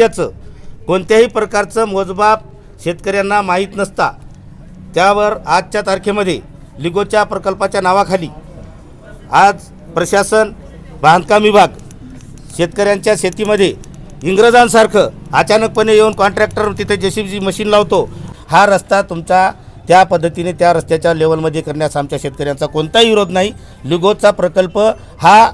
साहित्याचं कोणत्याही प्रकारचं मोजमाप शेतकऱ्यांना माहीत नसता. त्यावर आजच्या तारखेमध्ये लिगोच्या प्रकल्पाच्या नावाखाली आज प्रशासन बांधकाम विभाग शेतकऱ्यांच्या शेतीमध्ये इंग्रजांसारखं अचानकपणे येऊन कॉन्ट्रॅक्टर तिथे जेसीबीची मशीन लावतो. हा रस्ता तुमचा त्या पद्धतीने त्या रस्त्याच्या लेवलमध्ये करण्यास आमच्या शेतकऱ्यांचा कोणताही विरोध नाही. लिगोचा प्रकल्प हा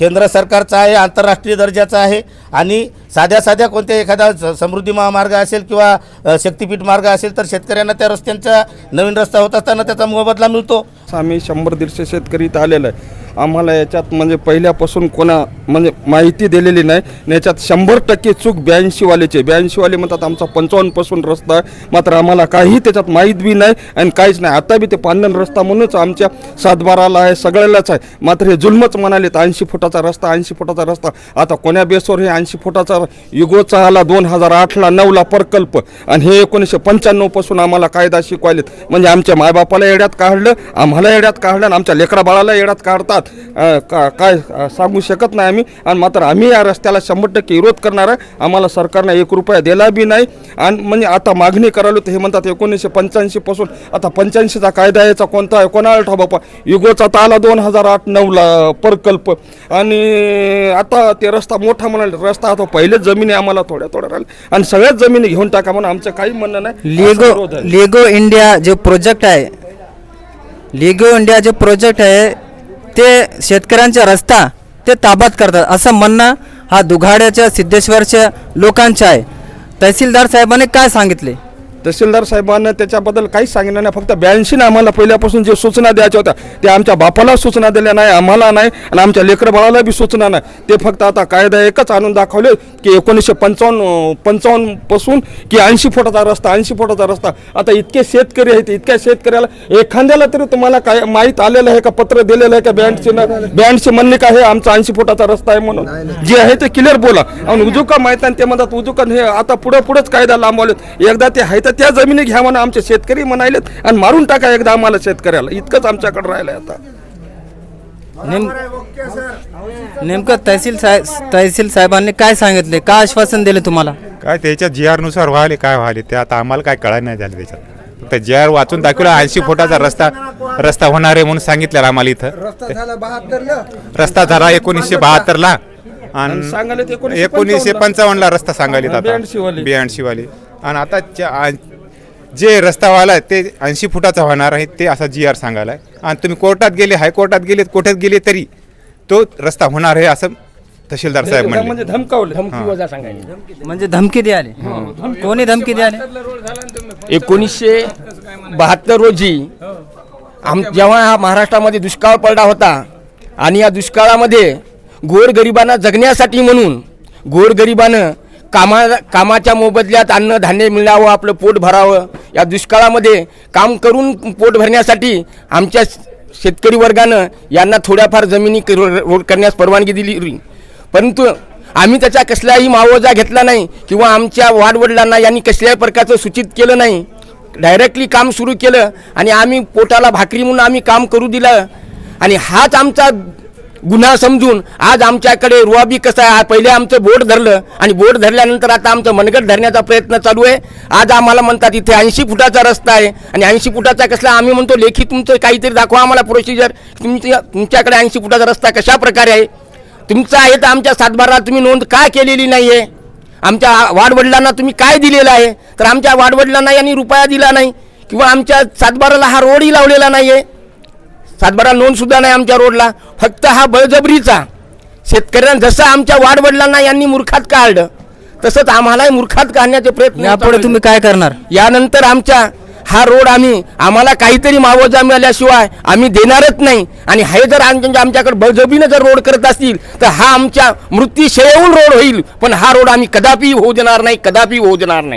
केंद्र सरकारचा आहे आंतरराष्ट्रीय दर्जाचा आहे आणि साध्या साध्या कोणत्या एखादा समृद्धी महामार्ग असेल किंवा शक्तीपीठ शक्तिपीठ मार्ग असेल तर शेतकऱ्यांना त्या रस्त्यांचा नवीन रस्ता होत असताना त्याचा मोबदला मिळतो. आम्ही शंभर दीडशे शेतकरी इथं आलेलो आहे. आम्हाला याच्यात म्हणजे पहिल्यापासून कोणा म्हणजे माहिती दिलेली नाही. आणि याच्यात शंभर टक्के चूक ब्याऐंशीवालेचे ब्याऐंशीवाले म्हणतात आमचा पंचावन्नपासून रस्ता आहे मात्र आम्हाला काही त्याच्यात माहीत बी नाही आणि काहीच नाही. आता बी ते पांढन रस्ता म्हणूनच आमच्या सातबाराला आहे सगळ्यालाच आहे. मात्र हे जुलमच म्हणाले ऐंशी फुटाचा रस्ता ऐंशी फुटाचा रस्ता. आता कोण्या बेसवर हे ऐंशी फुटाचा युगोचा आला दोन हजार आठला नऊला प्रकल्प. आणि हे एकोणीसशे पंच्याण्णवपासून आम्हाला कायदा शिकवायलेत. म्हणजे आमच्या मायबापाला येड्यात काढलं आम्हाला येड्यात काढलं आणि आमच्या लेकरा बाळाला येड्यात काढतात. अं, का काय अं, सांगू शकत नाही आम्ही. आणि मात्र आम्ही या रस्त्याला शंभर टक्के विरोध करणार आहे. आम्हाला सरकारनं एक रुपया दिला बी नाही. आणि म्हणजे आता मागणी करायला तर हे म्हणतात एकोणीसशे पंच्याऐंशीपासून आता पंच्याऐंशीचा कायदा याचा कोणता? आहे कोणाला ठाऊ बापा? युगोचा तर आला दोन हजार आठ नऊला प्रकल्प. आणि आता ते रस्ता मोठा म्हणाले रस्ता आता पहिलेच जमिनी आम्हाला थोड्या थोड्या राहिल्या. आणि सगळ्याच जमिनी घेऊन टाका म्हणून आमचं काही म्हणणं नाही. असा लेगो विरोध आहे. लेगो इंडिया जो प्रोजेक्ट आहे लेगो इंडिया जो प्रोजेक्ट आहे ते शेतकऱ्यांचा रस्ता ते ताब्यात करतात. असं म्हणणं हा दुघाड्याच्या सिद्धेश्वरच्या लोकांचं आहे. तहसीलदार साहेबांनी काय सांगितले? तहसीलदार साहेबांना त्याच्याबद्दल काहीच सांगितलं नाही. फक्त ब्याऐंशीने आम्हाला पहिल्यापासून जे सूचना द्यायच्या होत्या त्या आमच्या बापाला सूचना दिल्या नाही आम्हाला नाही आणि आमच्या लेकर बाळाला बी सूचना नाही. ते फक्त आता कायदा एकच आणून दाखवले की एकोणीसशे पंचावन्न पंचावन्नपासून की ऐंशी फुटाचा रस्ता ऐंशी फुटाचा रस्ता. आता इतके शेतकरी आहेत इतक्या शेतकऱ्याला एखाद्याला तरी तुम्हाला काय माहीत आलेलं आहे का पत्र दिलेलं आहे का ब्याऐंशीनं? ब्याऐंशी म्हणणे का हे आमचा ऐंशी फुटाचा रस्ता आहे म्हणून. जे आहे ते क्लिअर बोला. आणि उजुका माहीत नाही ते म्हणतात उजुका हे आता पुढे पुढेच कायदा लांबवलेत. एकदा ते आहे तर त्या जमिनी घ्या म्हणून आमचे शेतकरी म्हणालेत आणि मारून टाका एकदा आम्हाला शेतकऱ्याला. इतकंच आमच्याकडे राहिलं आहे आता. नेम नेमकं तहसील साहेब तहसील साहेबांनी काय सांगितले काय आश्वासन दिले तुम्हाला? काय त्याच्या जी आरनुसार व्हाले काय व्हाले ते आता आम्हाला काय कळायला नाही झालं त्याच्यात. फक्त जी आर वाचून दाखवलं ऐंशी फुटाचा रस्ता रस्ता होणार आहे म्हणून सांगितलं आम्हाला इथं. रस्ता झाला एकोणीसशे बहात्तरला. आणि सांगायला एकोणीसशे पंचावन्नला. रस्ता सांगायला आता. 82 वाली. ब्याऐंशी वाली आणि आता च्या- जे रस्ता व्हायला आहे ते ऐंशी फुटाचा होणार आहे ते असा जी आर सांगायला आहे आणि तुम्ही कोर्टात गेले हायकोर्टात गेले कोर्टात गेले तरी तो रस्ता होणार आहे असं तहसीलदार साहेब म्हणले. म्हणजे धमकावले म्हणजे धमकी द्याले कोणी धमकी द्याले एकोणीसशे बहात्तर रोजी आम जेव्हा हा महाराष्ट्रामध्ये दुष्काळ पडला होता आणि या दुष्काळामध्ये गोरगरिबांना जगण्यासाठी म्हणून गोरगरिबानं कामा कामाच्या मोबदल्यात अन्नधान्य मिळावं आपलं पोट भरावं. या दुष्काळामध्ये काम करून पोट भरण्यासाठी आमच्या शेतकरी वर्गानं यांना थोड्याफार जमिनी रोड करण्यास परवानगी दिली. परंतु आम्ही त्याचा कसलाही मावजा घेतला नाही किंवा आमच्या वाडवडिलांना यांनी कसल्याही प्रकारचं सूचित केलं नाही. डायरेक्टली काम सुरू केलं आणि आम्ही पोटाला भाकरी म्हणून आम्ही काम करू दिलं. आणि हाच आमचा गुन्हा समजून आज आमच्याकडे रुआबी कसं आहे? पहिले आमचं बोट धरलं आणि बोट धरल्यानंतर आता आमचं मनगट धरण्याचा प्रयत्न चालू आहे. आज आम्हाला म्हणतात इथे ऐंशी फुटाचा रस्ता आहे आणि ऐंशी फुटाचा कसला? आम्ही म्हणतो लेखी तुमचं काहीतरी दाखवा आम्हाला प्रोसिजर तुमच्या तुमच्याकडे ऐंशी फुटाचा रस्ता कशा प्रकारे आहे? तुमचा आहे तर आमच्या सातबाराला तुम्ही नोंद का केलेली नाही आहे आमच्या वाडवडिलांना तुम्ही काय दिलेलं आहे? तर आमच्या वाडवडिलांना यांनी रुपया दिला नाही. किंवा आमच्या सातबाराला हा रोडही लावलेला नाही आहे सातबारा नोंद सुद्धा नाही आमच्या रोडला. फक्त हा बळजबरीचा. शेतकऱ्यांना जसं आमच्या वाडवडिलांना यांनी मूर्खात काढलं तसंच आम्हालाही मूर्खात काढण्याचे प्रयत्न यापुढे तुम्ही काय करणार. यानंतर आमच्या हा रोड आम्ही आम्हाला काहीतरी मावजा मिळाल्याशिवाय आम्ही देणारच नाही. आणि हे जर आमच्या आमच्याकडे बळजबरीनं जर रोड करत असतील तर हा आमच्या मृत्यू शेवून रोड होईल. पण हा रोड आम्ही कदापि होऊ देणार नाही कदापि होऊ देणार नाही.